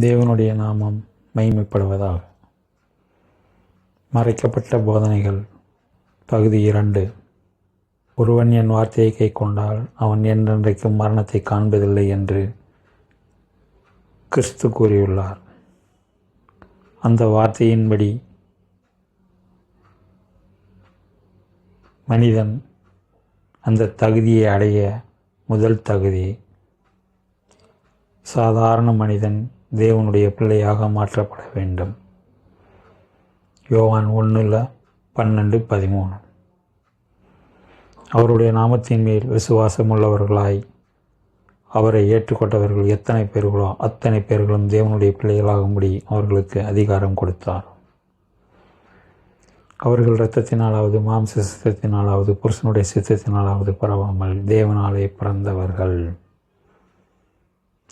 தேவனுடைய நாமம் மகிமைப்படுவதாக. மறைக்கப்பட்ட போதனைகள். பகுதி இரண்டு. ஒருவன் என் வார்த்தையை கை கொண்டால் அவன் என்றென்றைக்கும் மரணத்தை காண்பதில்லை என்று கிறிஸ்து கூறியுள்ளார். அந்த வார்த்தையின்படி மனிதன் அந்த தகுதியை அடைய முதல் தகுதி சாதாரண மனிதன் தேவனுடைய பிள்ளையாக மாற்றப்பட வேண்டும். யோவான் ஒன்றில் பன்னெண்டு பதிமூணு. அவருடைய நாமத்தின் மேல் விசுவாசமுள்ளவர்களாய் அவரை ஏற்றுக்கொண்டவர்கள் எத்தனை பேர்களோ அத்தனை பேர்களும் தேவனுடைய பிள்ளைகளாகும்படி அவர்களுக்கு அதிகாரம் கொடுத்தார். அவர்கள் இரத்தத்தினாலாவது மாம்ச சித்தத்தினாலாவது புருஷனுடைய சித்தத்தினாலாவது பரவாமல் தேவனாலே பிறந்தவர்கள்.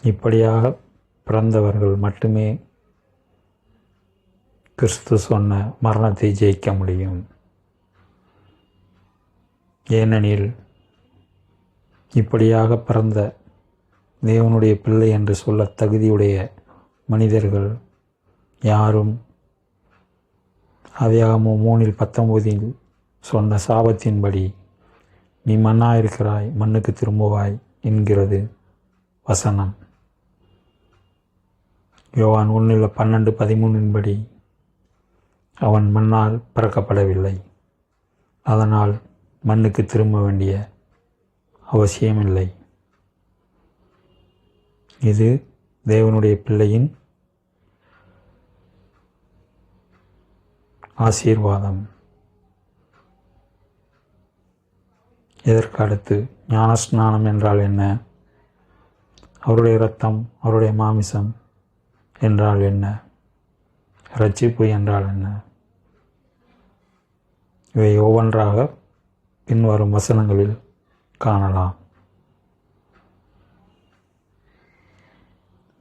இப்படியாக பிறந்தவர்கள் மட்டுமே கிறிஸ்து சொன்ன மரணத்தை ஜெயிக்க முடியும். ஏனெனில் இப்படியாக பிறந்த தேவனுடைய பிள்ளை என்று சொல்ல தகுதியுடைய மனிதர்கள் யாரும் அவையாகமோ மூணில் பத்தொம்போதில் சொன்ன சாபத்தின்படி நீ மண்ணாயிருக்கிறாய் மண்ணுக்கு திரும்புவாய் என்கிறது வசனம். யோவான் ஒன்றில் பன்னெண்டு பதிமூணின்படி அவன் மண்ணால் பிறக்கப்படவில்லை. அதனால் மண்ணுக்கு திரும்ப வேண்டிய அவசியமில்லை. இது தேவனுடைய பிள்ளையின் ஆசீர்வாதம். இதற்கு அடுத்து ஞானஸ்நானம் என்றால் என்ன? அவருடைய ரத்தம் அவருடைய மாமிசம் என்றால் என்ன? ரட்சிப்பு என்றால் என்ன? இவை ஒவ்வொன்றாக பின்வரும் வசனங்களில் காணலாம்.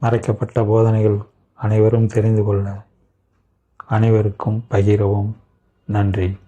மறைக்கப்பட்ட போதனைகள் அனைவரும் தெரிந்து கொள்ள அனைவருக்கும் பகிரவும் நன்றி.